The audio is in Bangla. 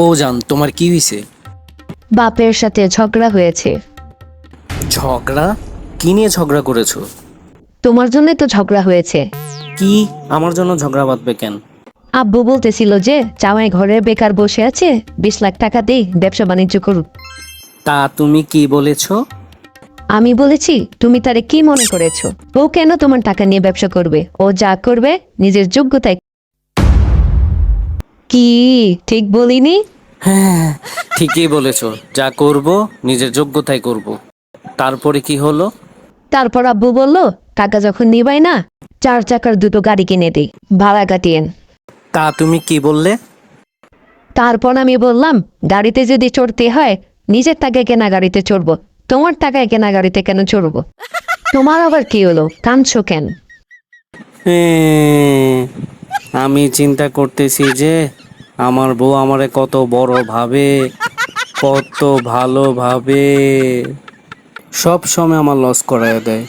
ও জান তোমার কি হয়েছে বাপের সাথে ঝগড়া হয়েছে। ঝগড়া? কি নিয়ে ঝগড়া করেছ? তোমার জন্যই তো ঝগড়া হয়েছে। কি? আমার জন্য ঝগড়া বাঁধবে কেন? আব্বু বলতেছিল যে জামাই ঘরে বেকার বসে আছে বিশ লাখ টাকা দেই ব্যবসা বাণিজ্য করুক। তা তুমি কি বলেছ? আমি বলেছি তুমি তারে কি মনে করেছ? ও কেন তোমার টাকা নিয়ে ব্যবসা করবে? ও যা করবে নিজের যোগ্যতায় কি? ঠিক বলিনি? হ্যাঁ ঠিকই বলেছ। যা করব নিজের যোগ্যতায় করব। তারপরে কি হলো? তারপর আব্বু বলল টাকা যখন নিবাই না চার চাকার দুটো গাড়ি কিনে দিই। ভাড়া কাটিয়েন। তা তুমি কি বললে? তারপর আমি বললাম গাড়িতে যদি চড়তে হয় নিজের টাকায় কেনা গাড়িতে চড়বো। তোমার টাকায় কেনা গাড়িতে কেন চড়বো? তোমার আবার কি হলো? কাঁদছো কেন? আমি চিন্তা করতেছি যে আমার বউ আমারে কত বড় ভাবে কত ভালোভাবে সব সময় আমার লস করায় দেয়।